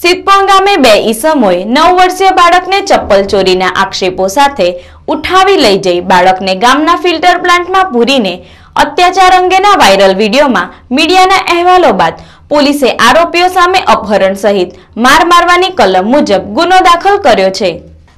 સિદ્ધપણ ગામે બે ઈસમોએ નવ વર્ષીય બાળકને ચપ્પલ ચોરીના આક્ષેપો સાથે ઉઠાવી લઈ જઈ બાળકને ગામના ફિલ્ટર પ્લાન્ટમાં પૂરીને અત્યાચાર અંગેના વાયરલ વિડીયોમાં મીડિયાના અહેવાલો બાદ પોલીસે આરોપીઓ સામે અપહરણ સહિત માર મારવાની કલમ મુજબ ગુનો દાખલ કર્યો છે.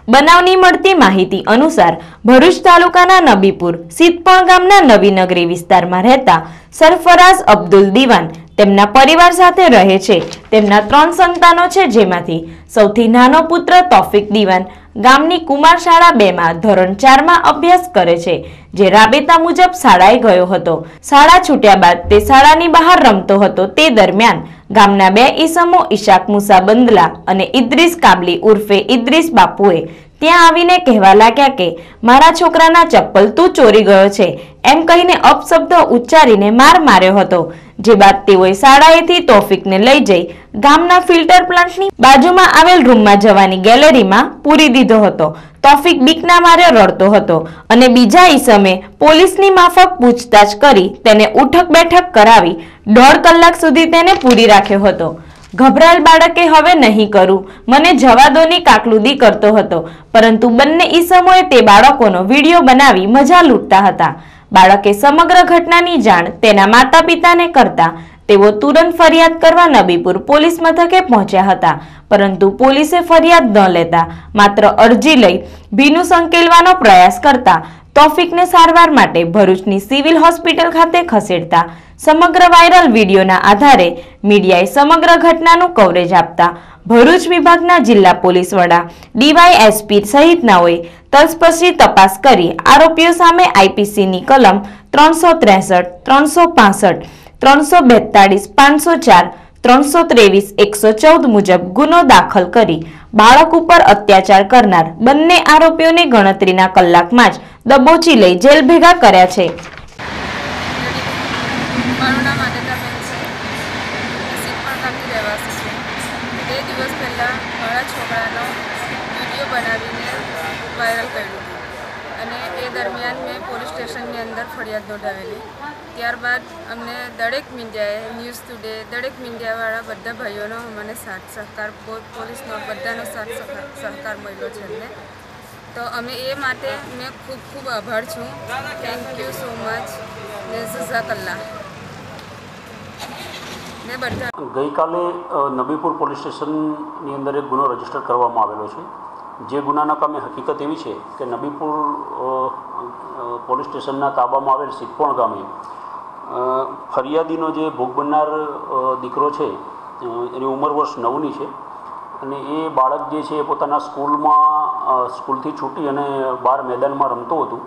બનાવની મળતી માહિતી અનુસાર ભરૂચ તાલુકાના નબીપુર સિદ્ધપણ ગામના નવીનગરી વિસ્તારમાં રહેતા સરફરાઝ અબ્દુલ દીવાન તેમના પરિવાર સાથે રહે છે. તેમના ત્રણ સંતાનો છે જેમાંથી સૌથી નાનો પુત્ર તોફિક દિવાન, ગામની કુમાર શાળા બેમાં ધોરણ ચારમાં અભ્યાસ કરે છે, જે રાબેતા મુજબ શાળાએ ગયો હતો. શાળા છૂટ્યા બાદ તે શાળાની બહાર રમતો હતો. તે દરમિયાન ગામના બે ઈસમો ઈશાક મુસા બંદલા અને ઇદ્રીસ કાબલી ઉર્ફે ઇદ્રીસ બાપુએ ત્યાં આવીને કહેવા લાગ્યા કે, મારા છોકરાના ચપ્પલ તું ચોરી ગયો છે. એમ કહીને અપશબ્દો ઉચ્ચારીને માર માર્યો હતો. જે બાદ તેઓએ શાળાએથી તોફિકને લઈ જઈ ગામના ફિલ્ટર પ્લાન્ટની બાજુમાં આવેલ રૂમમાં જવાની ગેલેરીમાં પૂરી દીધો હતો. તોફિક બીકના મારે રડતો હતો અને બીજા ઈસમે પોલીસની માફક પૂછતાછ કરી તેને ઉઠક બેઠક કરાવી દોઢ કલાક સુધી તેને પૂરી રાખ્યો હતો. ગભરાયેલ બાળકે હવે નહીં કરું. મને જવા દોની કાકલુદી કરતો હતો. પરંતુ બંને ઈસમોએ તે બાળકોનો વીડિયો બનાવી મજા લૂંટતા હતા. બાળકે સમગ્ર ઘટનાની જાણ તેના માતા પિતાને કરતા તેઓ તુરંત ફરિયાદ કરવા નબીપુર પોલીસ મથકે પહોંચ્યા હતા. પરંતુ પોલીસે ફરિયાદ ન લેતા માત્ર અરજી લઈ ભીનું સંકેલવાનો પ્રયાસ કરતા તોફિકને સારવાર માટે ભરૂચની સિવિલ હોસ્પિટલ ખાતે ખસેડતા સમગ્ર વાયરલ વિડીયોના આધારે મીડિયાએ સમગ્ર ઘટનાનું કવરેજ આપતા ભરૂચ વિભાગના જિલ્લા પોલીસ વડા ડીવાયએસપી સહિતનાઓએ તલસ્પર્શી તપાસ કરી આરોપીઓ સામે આઈપીસીની કલમ ત્રણસો ત્રેસઠ, ત્રણસો પાસઠ, ત્રણસો બેતાળીસ, પાંચસો ચાર, ત્રણસો ત્રેવીસ, એકસો ચૌદ મુજબ ગુનો દાખલ કરી બાળક ઉપર અત્યાચાર કરનાર બંને આરોપીઓને ગણતરીના કલાકમાં જ દબોચી લઈ જેલ ભેગા કર્યા છે. મારું નામ આદિતાબેન છે. સિદ્ધપણ ગામની રહેવાસી છે. બે દિવસ પહેલાં મારા છોકરાનો વીડિયો બનાવીને વાયરલ કર્યું અને એ દરમિયાન મેં પોલીસ સ્ટેશનની અંદર ફરિયાદ નોંધાવેલી. ત્યારબાદ અમને દરેક મીડિયાએ, ન્યૂઝ ટુડે, દરેક મીડિયાવાળા બધા ભાઈઓનો મને સાથ સહકાર પોલીસનો બધાનો સાથ સહકાર સહકાર મળ્યો છે અમને. તો અમે એ માટે મેં ખૂબ ખૂબ આભાર છું. થેન્ક યુ સો મચ ને જઝાકલ્લા ગઈકાલે નબીપુર પોલીસ સ્ટેશનની અંદર એક ગુનો રજિસ્ટર કરવામાં આવેલો છે. જે ગુનાના કામે હકીકત એવી છે કે નબીપુર પોલીસ સ્ટેશનના તાબામાં આવેલ સિદ્ધપણ ગામે ફરિયાદીનો જે ભોગ બનનાર દીકરો છે એની ઉંમર વર્ષ નવની છે. અને એ બાળક જે છે એ પોતાના સ્કૂલમાં સ્કૂલથી છૂટી અને બહાર મેદાનમાં રમતો હતું.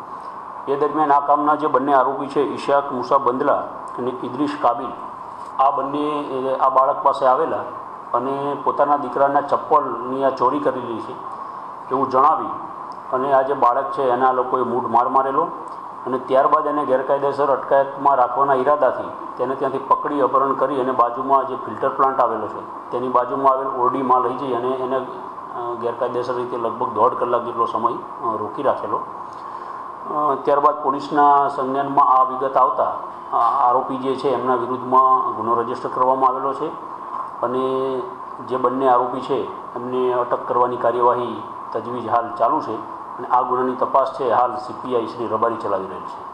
એ દરમિયાન આ કામના જે બંને આરોપી છે, ઈશાક મુસા બંદલા અને ઇદ્રીશ કાબિલ આ બંને આ બાળક પાસે આવેલા અને પોતાના દીકરાના ચપ્પલની આ ચોરી કરેલી છે એવું જણાવી અને આ જે બાળક છે એના લોકોએ મૂઢ માર મારેલો અને ત્યારબાદ એને ગેરકાયદેસર અટકાયતમાં રાખવાના ઈરાદાથી તેને ત્યાંથી પકડી અપહરણ કરી અને બાજુમાં જે ફિલ્ટર પ્લાન્ટ આવેલો છે તેની બાજુમાં આવેલ ઓરડીમાં લઈ જઈ અને એને ગેરકાયદેસર રીતે લગભગ દોઢ કલાક જેટલો સમય રોકી રાખેલો. ત્યારબાદ પોલીસના સંજ્ઞાનમાં આ વિગત આવતા આરોપી જે છે એમના વિરુદ્ધમાં ગુનો રજિસ્ટર કરવામાં આવેલો છે અને જે બંને આરોપી છે એમને અટક કરવાની કાર્યવાહી તજવીજ હાલ ચાલુ છે અને આ ગુનાની તપાસ છે હાલ સીપીઆઈ શ્રી રબારી ચલાવી રહેલ છે.